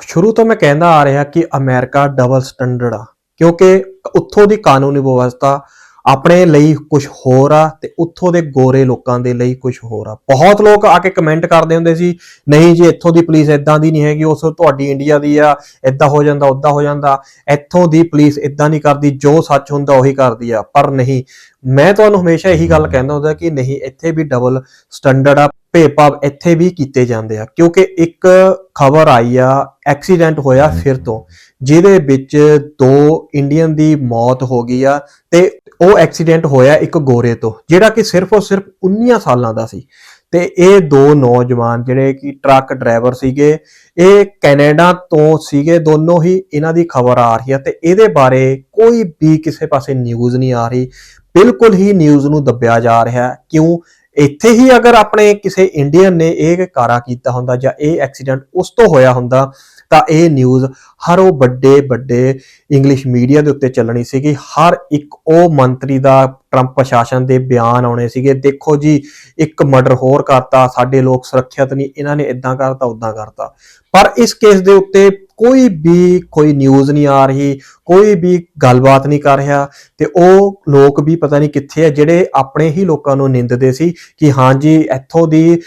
ਸ਼ੁਰੂ ਤੋਂ ਮੈਂ ਕਹਿੰਦਾ ਆ ਰਿਹਾ ਕਿ ਅਮਰੀਕਾ ਡਬਲ ਸਟੈਂਡਰਡ ਆ, ਕਿਉਂਕਿ ਉੱਥੋਂ ਦੀ ਕਾਨੂੰਨੀ ਵਿਵਸਥਾ ਆਪਣੇ ਲਈ ਕੁਝ ਹੋਰ ਆ ਤੇ ਉੱਥੋਂ ਦੇ ਗੋਰੇ ਲੋਕਾਂ ਦੇ ਲਈ ਕੁਝ ਹੋਰ ਆ। ਬਹੁਤ ਲੋਕ ਆ ਕੇ ਕਮੈਂਟ ਕਰਦੇ ਹੁੰਦੇ ਸੀ ਨਹੀਂ ਜੀ ਇੱਥੋਂ ਦੀ ਪੁਲਿਸ ਇਦਾਂ ਦੀ ਨਹੀਂ ਹੈਗੀ ਉਸ ਤੁਹਾਡੀ ਇੰਡੀਆ ਦੀ ਆ ਇਦਾਂ ਹੋ ਜਾਂਦਾ ਉਦਾਂ ਹੋ ਜਾਂਦਾ। ਇੱਥੋਂ ਦੀ ਪੁਲਿਸ ਇਦਾਂ ਨਹੀਂ ਕਰਦੀ ਜੋ ਸੱਚ ਹੁੰਦਾ ਉਹੀ ਕਰਦੀ ਆ। ਪਰ ਨਹੀਂ ਮੈਂ ਤੁਹਾਨੂੰ ਹਮੇਸ਼ਾ ਇਹੀ ਗੱਲ ਕਹਿੰਦਾ ਹੁੰਦਾ ਕਿ ਨਹੀਂ ਇੱਥੇ ਵੀ ਡਬਲ ਸਟੈਂਡਰਡ ਆ ਭੇਦਭਾਵ ਇੱਥੇ ਵੀ ਕੀਤੇ ਜਾਂਦੇ ਆ। ਕਿਉਂਕਿ ਇੱਕ ਖਬਰ ਆਈ ਆ ਐਕਸੀਡੈਂਟ ਹੋਇਆ ਫਿਰ ਤੋਂ ਜਿਹਦੇ ਵਿੱਚ ਦੋ ਇੰਡੀਅਨ ਦੀ ਮੌਤ ਹੋ ਗਈ ਆ ਤੇ ਉਹ ਐਕਸੀਡੈਂਟ ਹੋਇਆ ਇੱਕ ਗੋਰੇ ਤੋਂ, ਜਿਹੜਾ ਕਿ ਸਿਰਫ ਔਰ ਸਿਰਫ 19 ਸਾਲਾਂ ਦਾ ਸੀ। ਤੇ ਇਹ ਦੋ ਨੌਜਵਾਨ ਜਿਹੜੇ ਕਿ ਟਰੱਕ ਡਰਾਈਵਰ ਸੀਗੇ, ਇਹ ਕੈਨੇਡਾ ਤੋਂ ਸੀਗੇ, ਦੋਨੋਂ ਹੀ ਇਹਨਾਂ ਦੀ ਖਬਰ ਆ ਰਹੀ ਹੈ ਤੇ ਇਹਦੇ ਬਾਰੇ ਕੋਈ ਵੀ ਕਿਸੇ ਪਾਸੇ ਨਿਊਜ਼ ਨਹੀਂ ਆ ਰਹੀ। ਬਿਲਕੁਲ ਹੀ ਨਿਊਜ਼ ਨੂੰ ਦੱਬਿਆ ਜਾ ਰਿਹਾ ਕਿਉਂ? ਇੱਥੇ ਹੀ ਅਗਰ ਆਪਣੇ ਕਿਸੇ ਇੰਡੀਅਨ ਨੇ ਇਹ ਕਾਰਾ ਕੀਤਾ ਹੁੰਦਾ ਜਾਂ ਇਹ ਐਕਸੀਡੈਂਟ ਉਸ ਤੋਂ ਹੋਇਆ ਹੁੰਦਾ ਤਾਂ ਇਹ ਨਿਊਜ਼ ਹਰ ਉਹ ਵੱਡੇ ਵੱਡੇ ਇੰਗਲਿਸ਼ ਮੀਡੀਆ ਦੇ ਉੱਤੇ ਚੱਲਣੀ ਸੀਗੀ। ਹਰ ਇੱਕ ਉਹ ਮੰਤਰੀ ਦਾ ਟਰੰਪ ਪ੍ਰਸ਼ਾਸਨ ਦੇ ਬਿਆਨ ਆਉਣੇ ਸੀਗੇ। ਦੇਖੋ ਜੀ, ਇੱਕ ਮਰਡਰ ਹੋਰ ਕਰਤਾ, ਸਾਡੇ ਲੋਕ ਸੁਰੱਖਿਅਤ ਨਹੀਂ, ਇਹਨਾਂ ਨੇ ਇਦਾਂ ਕਰਤਾ ਉਦਾਂ ਕਰਤਾ। ਪਰ ਇਸ ਕੇਸ ਦੇ ਉੱਤੇ ਕੋਈ ਵੀ, ਕੋਈ ਨਿਊਜ਼ ਨਹੀਂ ਆ ਰਹੀ, ਕੋਈ ਵੀ ਗੱਲਬਾਤ ਨਹੀਂ ਕਰ ਰਿਹਾ ਤੇ ਉਹ ਲੋਕ ਵੀ ਪਤਾ ਨਹੀਂ ਕਿੱਥੇ ਆ, ਜਿਹੜੇ ਆਪਣੇ ਹੀ ਲੋਕਾਂ ਨੂੰ ਨਿੰਦਦੇ ਸੀ ਕਿ ਹਾਂਜੀ ਇੱਥੋਂ ਦੀ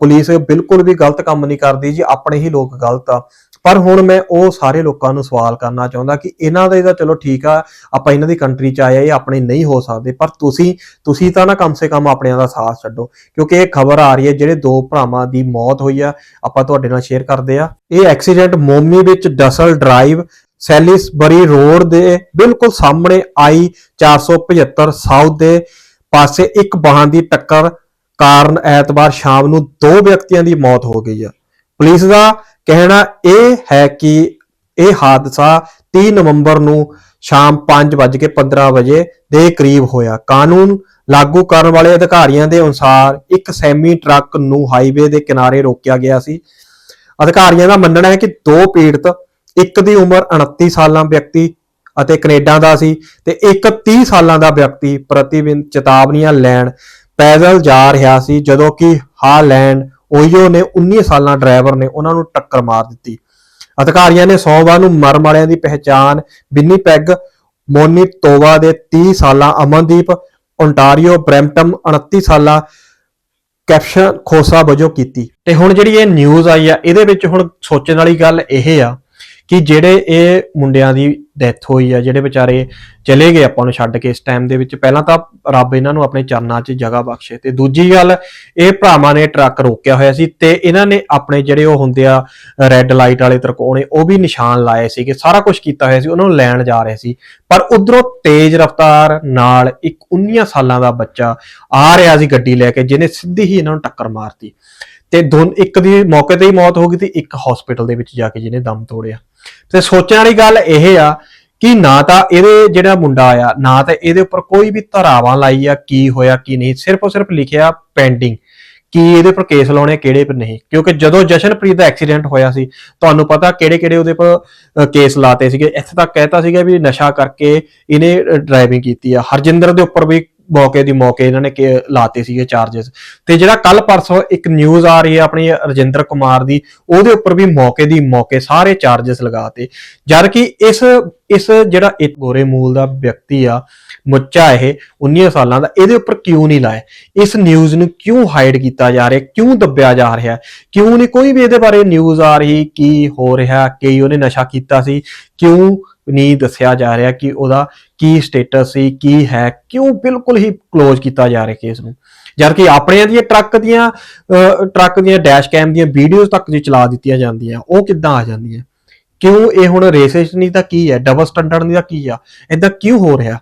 ਪੁਲਿਸ ਬਿਲਕੁਲ ਵੀ ਗਲਤ ਕੰਮ ਨਹੀਂ ਕਰਦੀ ਜੀ, ਆਪਣੇ ਹੀ ਲੋਕ ਗਲਤ ਆ। ਪਰ ਹੁਣ ਮੈਂ ਉਹ ਸਾਰੇ ਲੋਕਾਂ ਨੂੰ ਸਵਾਲ ਕਰਨਾ ਚਾਹੁੰਦਾ ਕਿ ਇਹਨਾਂ ਦਾ ਇਹਦਾ ਚਲੋ ਠੀਕ ਆ, ਆਪਾਂ ਇਹਨਾਂ ਦੀ ਕੰਟਰੀ ਚ ਆਏ ਆ, ਇਹ ਆਪਣੇ ਨਹੀਂ ਹੋ ਸਕਦੇ, ਪਰ ਤੁਸੀਂ ਤੁਸੀਂ ਤਾਂ ਨਾ ਕਮ ਸੇ ਕਮ ਆਪਣਿਆਂ ਦਾ ਸਾਥ ਛੱਡੋ, ਕਿਉਂਕਿ ਇਹ ਖਬਰ ਆ ਰਹੀ ਹੈ ਜਿਹੜੇ ਦੋ ਭਰਾਵਾਂ ਦੀ ਮੌਤ ਹੋਈ ਆ, ਆਪਾਂ ਤੁਹਾਡੇ ਨਾਲ ਸ਼ੇਅਰ ਕਰਦੇ ਆ। ਇਹ ਐਕਸੀਡੈਂਟ ਮੋਮੀ ਵਿੱਚ ਡਸਲ ਡਰਾਈਵ ਸੈਲਿਸਬਰੀ ਰੋਡ ਦੇ ਬਿਲਕੁਲ ਸਾਹਮਣੇ ਆਈ 475 ਸਾਊਥ ਦੇ ਪਾਸੇ ਇੱਕ ਵਾਹਨ ਦੀ ਟੱਕਰ ਕਾਰਨ ਐਤਵਾਰ ਸ਼ਾਮ ਨੂੰ ਦੋ ਵਿਅਕਤੀਆਂ ਦੀ ਮੌਤ ਹੋ ਗਈ ਆ। ਪੁਲਿਸ ਦਾ ਕਹਿਣਾ ਇਹ ਹੈ ਕਿ ਇਹ ਹਾਦਸਾ 30 ਨਵੰਬਰ ਨੂੰ ਸ਼ਾਮ 5:15 ਵਜੇ ਦੇ ਕਰੀਬ ਹੋਇਆ। ਕਾਨੂੰਨ ਲਾਗੂ ਕਰਨ ਵਾਲੇ ਅਧਿਕਾਰੀਆਂ ਦੇ ਅਨੁਸਾਰ ਇੱਕ ਸੈਮੀ ਟਰੱਕ ਨੂੰ ਹਾਈਵੇ ਦੇ ਕਿਨਾਰੇ ਰੋਕਿਆ ਗਿਆ ਸੀ। ਅਧਿਕਾਰੀਆਂ ਦਾ ਮੰਨਣਾ ਹੈ ਕਿ ਦੋ ਪੀੜਤ, ਇੱਕ ਦੀ ਉਮਰ 29 ਸਾਲਾਂ ਵਿਅਕਤੀ ਅਤੇ ਕੈਨੇਡਾ ਦਾ ਸੀ ਤੇ ਇੱਕ 30 ਸਾਲਾਂ ਦਾ ਵਿਅਕਤੀ ਪ੍ਰਤੀਬਿੰਬ ਚੇਤਾਵਨੀਆਂ ਲੈਣ ਪੈਦਲ ਜਾ ਰਿਹਾ ਸੀ, ਜਦੋਂ ਕਿ ਹਾਲੈਂਡ ਓਯੋ ਨੇ 19 ਸਾਲਾਂ ਡਰਾਈਵਰ ਨੇ ਉਹਨਾਂ ਨੂੰ ਟੱਕਰ ਮਾਰ ਦਿੱਤੀ। ਅਧਿਕਾਰੀਆਂ ਨੇ ਸੋਮਵਾਰ ਨੂੰ ਮਰਨ ਵਾਲਿਆਂ ਦੀ ਪਹਿਚਾਣ ਬਿੰਨੀ ਪੈਗ, ਮੋਨੀ ਤੋਵਾ ਦੇ 30 ਸਾਲਾਂ, ਅਮਨਦੀਪ ਓਨਟਾਰੀਓ ਬ੍ਰੈਂਪਟਨ 29 ਸਾਲਾਂ ਕੈਪਸ਼ਨ ਖੋਸਾ ਵਜੋਂ ਕੀਤੀ। ਤੇ ਹੁਣ ਜਿਹੜੀ ਇਹ ਨਿਊਜ਼ ਆਈ ਆ, ਇਹਦੇ ਵਿੱਚ ਹੁਣ ਸੋਚਣ ਵਾਲੀ ਗੱਲ ਇਹ ਆ ਕਿ ਜਿਹੜੇ ਇਹ ਮੁੰਡਿਆਂ ਦੀ ਡੈਥ ਹੋਈ ਆ, ਜਿਹੜੇ ਵਿਚਾਰੇ ਚਲੇ ਗਏ ਆਪਾਂ ਨੂੰ ਛੱਡ ਕੇ ਇਸ ਟਾਈਮ ਦੇ ਵਿੱਚ, ਪਹਿਲਾਂ ਤਾਂ ਰੱਬ ਇਹਨਾਂ ਨੂੰ ਆਪਣੇ ਚਰਨਾਂ 'ਚ ਜਗ੍ਹਾ ਬਖਸ਼ੇ ਤੇ ਦੂਜੀ ਗੱਲ, ਇਹ ਭਰਾਵਾਂ ਨੇ ਟਰੱਕ ਰੋਕਿਆ ਹੋਇਆ ਸੀ ਤੇ ਇਹਨਾਂ ਨੇ ਆਪਣੇ ਜਿਹੜੇ ਉਹ ਹੁੰਦੇ ਆ ਰੈੱਡ ਲਾਈਟ ਵਾਲੇ ਤਰਕੋਣੇ ਉਹ ਵੀ ਨਿਸ਼ਾਨ ਲਾਏ ਸੀਗੇ, ਸਾਰਾ ਕੁਝ ਕੀਤਾ ਹੋਇਆ ਸੀ, ਉਹਨਾਂ ਨੂੰ ਲੈਣ ਜਾ ਰਹੇ ਸੀ। ਪਰ ਉਧਰੋਂ ਤੇਜ਼ ਰਫ਼ਤਾਰ ਨਾਲ ਇੱਕ 19 ਸਾਲਾਂ ਦਾ ਬੱਚਾ ਆ ਰਿਹਾ ਸੀ ਗੱਡੀ ਲੈ ਕੇ, ਜਿਹਨੇ ਸਿੱਧੀ ਹੀ ਇਹਨਾਂ ਨੂੰ ਟੱਕਰ ਮਾਰਤੀ। ਤੇ ਦੋਨ, ਇੱਕ ਦੀ ਮੌਕੇ ਤੇ ਹੀ ਮੌਤ ਹੋ ਗਈ ਤੇ ਇੱਕ ਹਸਪੀਟਲ ਦੇ ਵਿੱਚ ਜਾ ਕੇ ਜਿਹਨੇ ਦਮ ਤੋੜਿਆ। ਤੇ ਸੋਚਣ ਵਾਲੀ ਗੱਲ ਇਹ ਆ ਕਿ ਨਾ ਤਾਂ ਇਹਦੇ ਜਿਹੜਾ ਮੁੰਡਾ ਆ, ਨਾ ਤਾਂ ਇਹਦੇ ਉੱਪਰ ਕੋਈ ਵੀ ਧਾਰਾਵਾਂ ਲਾਈ ਆ, ਕੀ ਹੋਇਆ, ਕੀ ਨਹੀਂ, ਸਿਰਫ ਔਰ ਸਿਰਫ ਲਿਖਿਆ ਪੈਂਡਿੰਗ ਕੀ ਇਹਦੇ ਉੱਪਰ ਕੇਸ ਲਾਉਣੇ, ਕਿਹੜੇ ਪਰ ਨਹੀਂ। ਕਿਉਂਕਿ ਜਦੋਂ ਜਸ਼ਨਪ੍ਰੀਤ ਦਾ ਐਕਸੀਡੈਂਟ ਹੋਇਆ ਸੀ, ਤੁਹਾਨੂੰ ਪਤਾ ਕਿਹੜੇ ਕਿਹੜੇ ਉਹਦੇ ਪਰ ਕੇਸ ਲਾਤੇ ਸੀਗੇ। ਇੱਥੇ ਤੱਕ ਕਹਿਤਾ ਸੀਗਾ ਵੀ ਨਸ਼ਾ ਕਰਕੇ ਇਹਨੇ ਡਰਾਈਵਿੰਗ ਕੀਤੀ ਆ। ਹਰਜਿੰਦਰ ਦੇ ਉੱਪਰ ਵੀ ਮੌਕੇ ਦੀ ਮੌਕੇ ਇਹਨਾਂ ਨੇ ਕਿ ਲਾਤੇ ਸੀਗੇ ਚਾਰजेस ਤੇ ਜਿਹੜਾ ਕੱਲ ਪਰਸੋਂ ਇੱਕ ਨਿਊਜ਼ ਆ ਰਹੀ ਹੈ ਆਪਣੀ ਰਜਿੰਦਰ ਕੁਮਾਰ ਦੀ, ਉਹਦੇ ਉੱਪਰ ਵੀ ਮੌਕੇ ਦੀ ਮੌਕੇ ਸਾਰੇ ਚਾਰजेस ਲਗਾਤੇ। ਜਦ ਕਿ ਇਸ ਇਸ ਜਿਹੜਾ ਇੱਕ ਗੋਰੇ ਮੂਲ ਦਾ ਵਿਅਕਤੀ ਆ, ਮੁੱਚਾ ਇਹ 19 ਸਾਲਾਂ ਦਾ, ਇਹਦੇ ਉੱਪਰ ਕਿਉਂ ਨਹੀਂ ਲਾਇਆ? ਇਸ ਨਿਊਜ਼ ਨੂੰ ਕਿਉਂ ਹਾਈਡ ਕੀਤਾ ਜਾ ਰਿਹਾ? ਕਿਉਂ ਦੱਬਿਆ ਜਾ ਰਿਹਾ? ਕਿਉਂ ਨਹੀਂ? ਕੋਈ ਵੀ ਇਹਦੇ ਬਾਰੇ ਨਿਊਜ਼ ਆ ਰਹੀ, ਕੀ ਹੋ ਰਿਹਾ, ਕਿ ਉਹਨੇ ਨਸ਼ਾ ਕੀਤਾ ਸੀ? ਕਿਉਂ ਨਹੀਂ ਦੱਸਿਆ ਜਾ ਰਿਹਾ ਕਿ ਉਹਦਾ ਕੀ ਸਟੇਟਸ ਸੀ ਕੀ ਹੈ ਕਿਉਂ ਬਿਲਕੁਲ ਹੀ ক্লোਜ਼ ਕੀਤਾ ਜਾ ਰਿਹਾ ਕੇਸ ਨੂੰ। ਜਦ ਕਿ ਆਪਣਿਆਂ ਦੀਆਂ ਟਰੱਕ ਦੀਆਂ ਅਹ, ਟਰੱਕ ਦੀਆਂ ਡੈਸ਼ ਕੈਮ ਦੀਆਂ ਵੀਡੀਓਜ਼ ਤੱਕ ਜੀ ਚਲਾ ਦਿੱਤੀਆਂ ਜਾਂਦੀਆਂ ਉਹ ਕਿੱਦਾਂ ਆ ਜਾਂਦੀਆਂ? ਕਿਉਂ ਇਹ ਹੁਣ ਰੇਸਿਸਟ ਨਹੀਂ ਤਾਂ ਕੀ ਹੈ? ਡਬਲ ਸਟੈਂਡਰਡ ਨਹੀਂ ਤਾਂ ਕੀ ਆ? ਇਦਾਂ ਕਿਉਂ ਹੋ ਰਿਹਾ?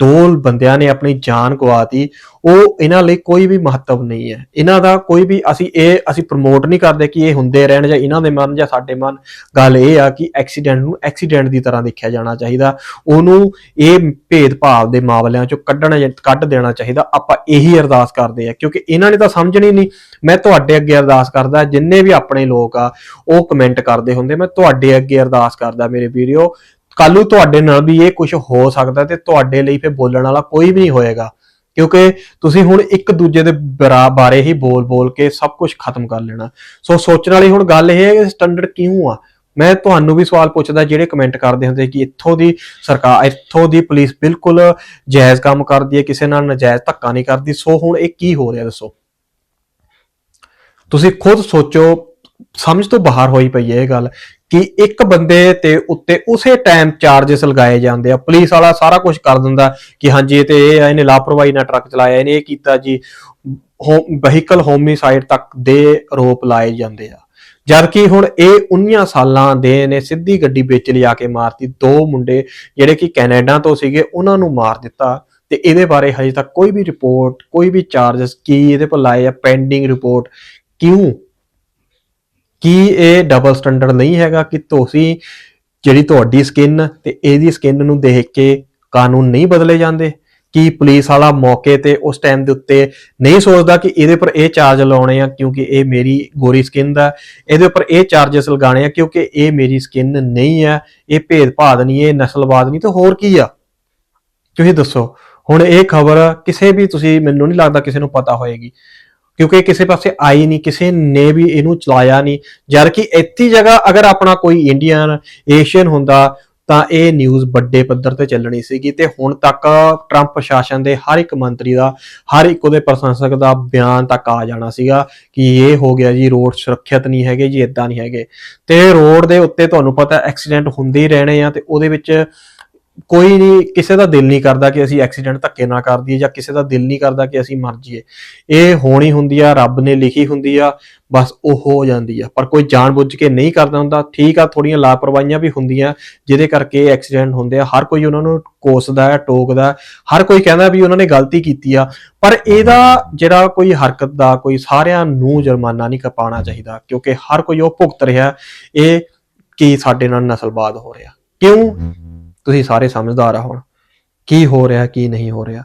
ਦੋ ਬੰਦਿਆਂ ਨੇ ਆਪਣੀ ਜਾਨ ਗਵਾਤੀ, ਉਹ ਇਹਨਾਂ ਲਈ ਕੋਈ ਵੀ ਮਹੱਤਵ ਨਹੀਂ ਹੈ। ਇਹਨਾਂ ਦਾ ਕੋਈ ਵੀ ਅਸੀਂ ਇਹ, ਅਸੀਂ ਪ੍ਰਮੋਟ ਨਹੀਂ ਕਰਦੇ ਕਿ ਇਹ ਹੁੰਦੇ ਰਹਿਣ ਜਾਂ ਇਹਨਾਂ ਦੇ ਮਨ ਜਾਂ ਸਾਡੇ ਮਨ। ਗੱਲ ਇਹ ਆ ਕਿ ਐਕਸੀਡੈਂਟ ਨੂੰ ਐਕਸੀਡੈਂਟ ਦੀ ਤਰ੍ਹਾਂ ਦੇਖਿਆ ਜਾਣਾ ਚਾਹੀਦਾ। ਉਹਨੂੰ ਇਹ ਭੇਦਭਾਵ ਦੇ ਮਾਮਲਿਆਂ ਚੋਂ ਕੱਢਣਾ ਕੱਢ ਦੇਣਾ ਚਾਹੀਦਾ। ਆਪਾਂ ਇਹੀ ਅਰਦਾਸ ਕਰਦੇ ਆ ਕਿਉਂਕਿ ਇਹਨਾਂ ਨੇ ਤਾਂ ਸਮਝਣੀ ਨਹੀਂ। ਮੈਂ ਤੁਹਾਡੇ ਅੱਗੇ ਅਰਦਾਸ ਕਰਦਾ, ਜਿੰਨੇ ਵੀ ਆਪਣੇ ਲੋਕ ਆ, ਉਹ ਕਮੈਂਟ ਕਰਦੇ ਹੁੰਦੇ। ਮੈਂ ਤੁਹਾਡੇ ਅੱਗੇ ਅਰਦਾਸ ਕਰਦਾ, ਮੇਰੇ ਵੀਡੀਓ ਕੱਲ ਨੂੰ ਤੁਹਾਡੇ ਨਾਲ ਵੀ ਇਹ ਕੁਝ ਹੋ ਸਕਦਾ ਤੇ ਤੁਹਾਡੇ ਲਈ ਫੇ ਬੋਲਣ ਵਾਲਾ ਕੋਈ ਵੀ ਨਹੀਂ ਹੋਏਗਾ। ਕਿਉਂਕਿ ਤੁਸੀਂ ਹੁਣ ਇੱਕ ਦੂਜੇ ਦੇ ਬਾਰੇ ਹੀ ਬੋਲ ਬੋਲ ਕੇ ਸਭ ਕੁਝ ਖਤਮ ਕਰ ਲੈਣਾ। ਸੋ ਸੋਚਣ ਵਾਲੀ ਹੁਣ ਗੱਲ ਇਹ ਹੈ ਕਿ ਸਟੈਂਡਰਡ ਕਿਉਂ ਆ? ਮੈਂ ਤੁਹਾਨੂੰ ਵੀ ਸਵਾਲ ਪੁੱਛਦਾ ਜਿਹੜੇ ਕਮੈਂਟ ਕਰਦੇ ਹੁੰਦੇ ਕਿ ਇੱਥੋਂ ਦੀ ਸਰਕਾਰ, ਇੱਥੋਂ ਦੀ ਪੁਲਿਸ ਬਿਲਕੁਲ ਜਾਇਜ਼ ਕੰਮ ਕਰਦੀ ਹੈ, ਕਿਸੇ ਨਾਲ ਨਜਾਇਜ਼ ਧੱਕਾ ਨਹੀਂ ਕਰਦੀ। ਸੋ ਹੁਣ ਇਹ ਕੀ ਹੋ ਰਿਹਾ ਦੱਸੋ? ਤੁਸੀਂ ਖੁਦ ਸੋਚੋ, ਸਮਝ ਤੋਂ ਬਾਹਰ ਹੋਈ ਪਈ ਹੈ ਇਹ ਗੱਲ ਕਿ ਇੱਕ ਬੰਦੇ ਤੇ ਉੱਤੇ ਉਸੇ ਟਾਈਮ ਚਾਰजेस ਲਗਾਏ ਜਾਂਦੇ ਆ। ਪੁਲਿਸ ਵਾਲਾ ਸਾਰਾ ਕੁਝ ਕਰ ਦਿੰਦਾ ਕਿ ਹਾਂਜੀ ਤੇ ਇਹ ਇਹਨੇ ਲਾਪਰਵਾਹੀ ਨਾਲ ਟਰੱਕ ਚਲਾਇਆ, ਇਹਨੇ ਇਹ ਕੀਤਾ ਜੀ। ਵਹੀਕਲ ਹੋਮਿਸਾਈਡ ਤੱਕ ਦੇ ਆਰੋਪ ਲਾਏ ਜਾਂਦੇ ਆ। ਜਦਕਿ ਹੁਣ ਇਹ 19 ਸਾਲਾਂ ਦੇ ਨੇ, ਸਿੱਧੀ ਗੱਡੀ ਵਿੱਚ ਲਿਆ ਕੇ ਮਾਰਤੀ। ਦੋ ਮੁੰਡੇ ਜਿਹੜੇ ਕਿ ਕੈਨੇਡਾ ਤੋਂ ਸੀਗੇ, ਉਹਨਾਂ ਨੂੰ ਮਾਰ ਦਿੱਤਾ। ਤੇ ਇਹਦੇ ਬਾਰੇ ਹਜੇ ਤੱਕ ਕੋਈ ਵੀ ਰਿਪੋਰਟ ਕੋਈ ਵੀ ਚਾਰजेस ਕੀ ਇਹਦੇ ਪਰ ਲਾਏ ਆ ਪੈਂਡਿੰਗ ਰਿਪੋਰਟ ਕਿਉਂ ਕੀ ਇਹ ਡਬਲ ਸਟੈਂਡਰਡ ਨਹੀਂ ਹੈਗਾ ਕਿ ਤੁਸੀਂ ਜਿਹੜੀ ਤੁਹਾਡੀ ਸਕਿਨ ਤੇ ਇਹਦੀ ਸਕਿਨ ਨੂੰ ਦੇਖ ਕੇ ਕਾਨੂੰਨ ਨਹੀਂ ਬਦਲੇ ਜਾਂਦੇ? ਕੀ ਪੁਲਿਸ ਵਾਲਾ ਮੌਕੇ ਤੇ ਉਸ ਟਾਈਮ ਦੇ ਉੱਤੇ ਨਹੀਂ ਸੋਚਦਾ ਕਿ ਇਹਦੇ ਉੱਪਰ ਇਹ ਚਾਰਜ ਲਾਉਣੇ ਆ ਕਿਉਂਕਿ ਇਹ ਮੇਰੀ ਗੋਰੀ ਸਕਿਨ ਦਾ ਇਹਦੇ ਉੱਪਰ ਇਹ ਚਾਰजेस ਲਗਾਉਣੇ ਆ ਕਿਉਂਕਿ ਇਹ ਮੇਰੀ ਸਕਿਨ ਨਹੀਂ ਆ ਇਹ ਭੇਦਭਾਦ ਨਹੀਂ, ਇਹ ਨਸਲਵਾਦ ਨਹੀਂ ਤੇ ਹੋਰ ਕੀ ਆ? ਤੁਸੀਂ ਦੱਸੋ। ਹੁਣ ਇਹ ਖਬਰ ਕਿਸੇ ਵੀ, ਤੁਸੀਂ ਮੈਨੂੰ ਨਹੀਂ ਲੱਗਦਾ ਕਿਸੇ ਨੂੰ ਪਤਾ ਹੋਏਗੀ। ਕਿਉਂਕਿ ਕਿਸੇ ਪਾਸੇ ਆਈ ਨਹੀਂ, ਕਿਸੇ ਨੇ ਵੀ ਇਹਨੂੰ ਚਲਾਇਆ ਨਹੀਂ। ਜਦ ਕਿ ਇੱਥੀ ਜਗ੍ਹਾ ਅਗਰ ਆਪਣਾ ਕੋਈ ਇੰਡੀਅਨ ਏਸ਼ੀਅਨ ਹੁੰਦਾ, ਤਾਂ ਇਹ ਨਿਊਜ਼ ਵੱਡੇ ਪੱਧਰ ਤੇ ਚੱਲਣੀ ਸੀਗੀ ਤੇ ਹੁਣ ਤੱਕ ਟਰੰਪ ਪ੍ਰਸ਼ਾਸਨ ਦੇ ਹਰ ਇੱਕ ਮੰਤਰੀ ਦਾ, ਹਰ ਇੱਕ ਉਹਦੇ ਪ੍ਰਸ਼ੰਸਕ ਦਾ ਬਿਆਨ ਤੱਕ ਆ ਜਾਣਾ ਸੀਗਾ ਕਿ ਇਹ ਹੋ ਗਿਆ ਜੀ, ਰੋਡ ਸੁਰੱਖਿਅਤ ਨਹੀਂ ਹੈਗੇ ਜੀ ਇਦਾਂ ਨਹੀਂ ਹੈਗੇ। ਤੇ ਰੋਡ ਦੇ ਉੱਤੇ ਤੁਹਾਨੂੰ ਪਤਾ ਐਕਸੀਡੈਂਟ ਹੁੰਦੇ ਹੀ ਰਹਿਣੇ ਆ ਤੇ ਉਹਦੇ ਵਿੱਚ ਕੋਈ ਨਹੀਂ ਕਿਸੇ ਦਾ ਦਿਲ ਨਹੀਂ ਕਰਦਾ ਕਿ ਅਸੀਂ ਐਕਸੀਡੈਂਟ ਧੱਕੇ ਨਾ ਕਰ ਦਈਏ ਜਾਂ ਕਿਸੇ ਦਾ ਦਿਲ ਨਹੀਂ ਕਰਦਾ ਕਿ ਅਸੀਂ ਮਰ ਜਾਈਏ। ਇਹ ਹੋਣੀ ਹੁੰਦੀ ਆ, ਰੱਬ ਨੇ ਲਿਖੀ ਹੁੰਦੀ ਆ, ਬਸ ਉਹ ਹੋ ਜਾਂਦੀ ਆ। ਪਰ ਕੋਈ ਜਾਣਬੁੱਝ ਕੇ ਨਹੀਂ ਕਰਦਾ ਹੁੰਦਾ। ਠੀਕ ਆ, ਥੋੜੀਆਂ ਲਾਪਰਵਾਹੀਆਂ ਵੀ ਹੁੰਦੀਆਂ, ਜਿਹਦੇ ਕਰਕੇ ਐਕਸੀਡੈਂਟ ਹੁੰਦੇ ਆ। ਹਰ ਕੋਈ ਉਹਨਾਂ ਨੂੰ ਕੋਸਦਾ ਹੈ, ਟੋਕਦਾ ਹਰ ਕੋਈ ਕਹਿੰਦਾ ਵੀ ਉਹਨਾਂ ਨੇ ਗਲਤੀ ਕੀਤੀ ਆ। ਪਰ ਇਹਦਾ ਜਿਹੜਾ ਕੋਈ ਹਰਕਤ ਦਾ, ਕੋਈ ਸਾਰਿਆਂ ਨੂੰ ਜੁਰਮਾਨਾ ਨਹੀਂ ਕਪਾਉਣਾ ਚਾਹੀਦਾ, ਕਿਉਂਕਿ ਹਰ ਕੋਈ ਉਹ ਭੁਗਤ ਰਿਹਾ, ਇਹ ਕਿ ਸਾਡੇ ਨਾਲ ਨਸਲਵਾਦ ਹੋ ਰਿਹਾ। ਕਿਉਂ? ਤੁਸੀਂ ਸਾਰੇ ਸਮਝਦਾਰ ਆ ਹੁਣ, ਕੀ ਹੋ ਰਿਹਾ, ਕੀ ਨਹੀਂ ਹੋ ਰਿਹਾ।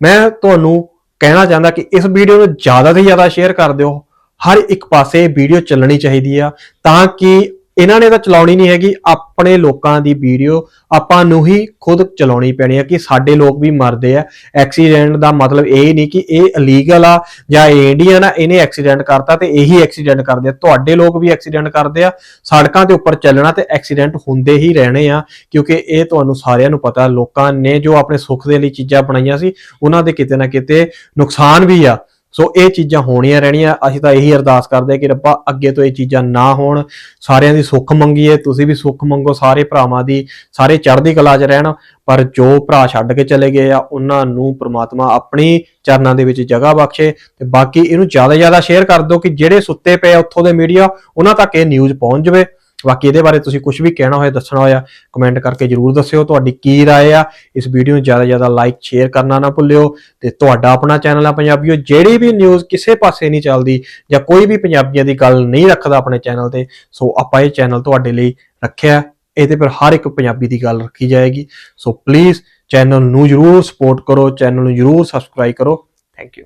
ਮੈਂ ਤੁਹਾਨੂੰ ਕਹਿਣਾ ਚਾਹੁੰਦਾ ਕਿ ਇਸ ਵੀਡੀਓ ਨੂੰ ਜ਼ਿਆਦਾ ਤੋਂ ਜ਼ਿਆਦਾ ਸ਼ੇਅਰ ਕਰ ਦਿਓ। ਹਰ ਇੱਕ ਪਾਸੇ ਵੀਡੀਓ ਚੱਲਣੀ ਚਾਹੀਦੀ ਆ, ਤਾਂ ਕਿ ਇਹਨਾਂ ਨੇ ਤਾਂ ਚਲਾਉਣੀ ਨਹੀਂ ਹੈਗੀ, ਆਪਣੇ ਲੋਕਾਂ ਦੀ ਵੀਡੀਓ ਆਪਾਂ ਨੂੰ ਹੀ ਖੁਦ ਚਲਾਉਣੀ ਪੈਣੀ ਆ ਕਿ ਸਾਡੇ ਲੋਕ ਵੀ ਮਰਦੇ ਆ। ਐਕਸੀਡੈਂਟ ਦਾ ਮਤਲਬ ਇਹ ਨਹੀਂ ਕਿ ਇਹ ਇਲੀਗਲ ਆ ਜਾਂ ਇੰਡੀਅਨ ਆ ਇਹਨੇ ਐਕਸੀਡੈਂਟ ਕਰਤਾ ਤੇ ਇਹੀ ਐਕਸੀਡੈਂਟ ਕਰਦੇ ਆ। ਤੁਹਾਡੇ ਲੋਕ ਵੀ ਐਕਸੀਡੈਂਟ ਕਰਦੇ ਆ, ਸੜਕਾਂ ਦੇ ਉੱਪਰ ਚੱਲਣਾ ਤੇ ਐਕਸੀਡੈਂਟ ਹੁੰਦੇ ਹੀ ਰਹਿਣੇ ਆ, ਕਿਉਂਕਿ ਇਹ ਤੁਹਾਨੂੰ ਸਾਰਿਆਂ ਨੂੰ ਪਤਾ, ਲੋਕਾਂ ਨੇ ਜੋ ਆਪਣੇ ਸੁੱਖ ਦੇ ਲਈ ਚੀਜ਼ਾਂ ਬਣਾਈਆਂ ਸੀ, ਉਹਨਾਂ ਦੇ ਕਿਤੇ ਨਾ ਕਿਤੇ ਨੁਕਸਾਨ ਵੀ ਆ। ਸੋ ਇਹ ਚੀਜ਼ਾਂ ਹੋਣੀਆਂ ਰਹਿਣੀਆਂ। ਅਸੀਂ ਤਾਂ ਇਹੀ ਅਰਦਾਸ ਕਰਦੇ ਹਾਂ ਕਿ ਰੱਬਾ ਅੱਗੇ ਤੋਂ ਇਹ ਚੀਜ਼ਾਂ ਨਾ ਹੋਣ। ਸਾਰਿਆਂ ਦੀ ਸੁੱਖ ਮੰਗੀਏ, ਤੁਸੀਂ ਵੀ ਸੁੱਖ ਮੰਗੋ, ਸਾਰੇ ਭਰਾਵਾਂ ਦੀ, ਸਾਰੇ ਚੜ੍ਹਦੀ ਕਲਾ 'ਚ ਰਹਿਣ। ਪਰ ਜੋ ਭਰਾ ਛੱਡ ਕੇ ਚਲੇ ਗਏ ਆ, ਉਹਨਾਂ ਨੂੰ ਪ੍ਰਮਾਤਮਾ ਆਪਣੀ ਚਰਨਾਂ ਦੇ ਵਿੱਚ ਜਗ੍ਹਾ ਬਖਸ਼ੇ। ਤੇ ਬਾਕੀ ਇਹਨੂੰ ਜ਼ਿਆਦਾ ਜ਼ਿਆਦਾ ਸ਼ੇਅਰ ਕਰ ਦਿਓ ਕਿ ਜਿਹੜੇ ਸੁੱਤੇ ਪਏ ਆ ਉੱਥੋਂ ਦੇ ਮੀਡੀਆ ਉਹਨਾਂ ਤੱਕ ਇਹ ਨਿਊਜ਼ ਪਹੁੰਚ ਜਾਵੇ। ਬਾਕੀ ਇਹਦੇ ਬਾਰੇ ਤੁਸੀਂ ਕੁਝ ਵੀ ਕਹਿਣਾ ਹੋਇਆ ਦੱਸਣਾ ਹੋਇਆ ਕਮੈਂਟ ਕਰਕੇ ਜਰੂਰ ਦੱਸਿਓ ਤੁਹਾਡੀ ਕੀ رائے ਆ ਇਸ ਵੀਡੀਓ ਨੂੰ ਜ਼ਿਆਦਾ ਜ਼ਿਆਦਾ ਲਾਈਕ ਸ਼ੇਅਰ ਕਰਨਾ ਨਾ ਭੁੱਲਿਓ ਤੇ ਤੁਹਾਡਾ ਆਪਣਾ ਚੈਨਲ ਆ ਪੰਜਾਬੀਓ ਜਿਹੜੀ ਵੀ ਨਿਊਜ਼ ਕਿਸੇ ਪਾਸੇ ਨਹੀਂ ਚੱਲਦੀ ਜਾਂ ਕੋਈ ਵੀ ਪੰਜਾਬੀਆਂ ਦੀ ਗੱਲ ਨਹੀਂ ਰੱਖਦਾ ਆਪਣੇ ਚੈਨਲ ਤੇ ਸੋ ਆਪਾਂ ਇਹ ਚੈਨਲ ਤੁਹਾਡੇ ਲਈ ਰੱਖਿਆ ਇਹਦੇ ਪਰ ਹਰ ਇੱਕ ਪੰਜਾਬੀ ਦੀ ਗੱਲ ਰੱਖੀ ਜਾਏਗੀ ਸੋ ਪਲੀਜ਼ ਚੈਨਲ ਨੂੰ ਜਰੂਰ ਸਪੋਰਟ ਕਰੋ ਚੈਨਲ ਨੂੰ ਜਰੂਰ ਸਬਸਕ੍ਰਾਈਬ ਕਰੋ ਥੈਂਕ ਯੂ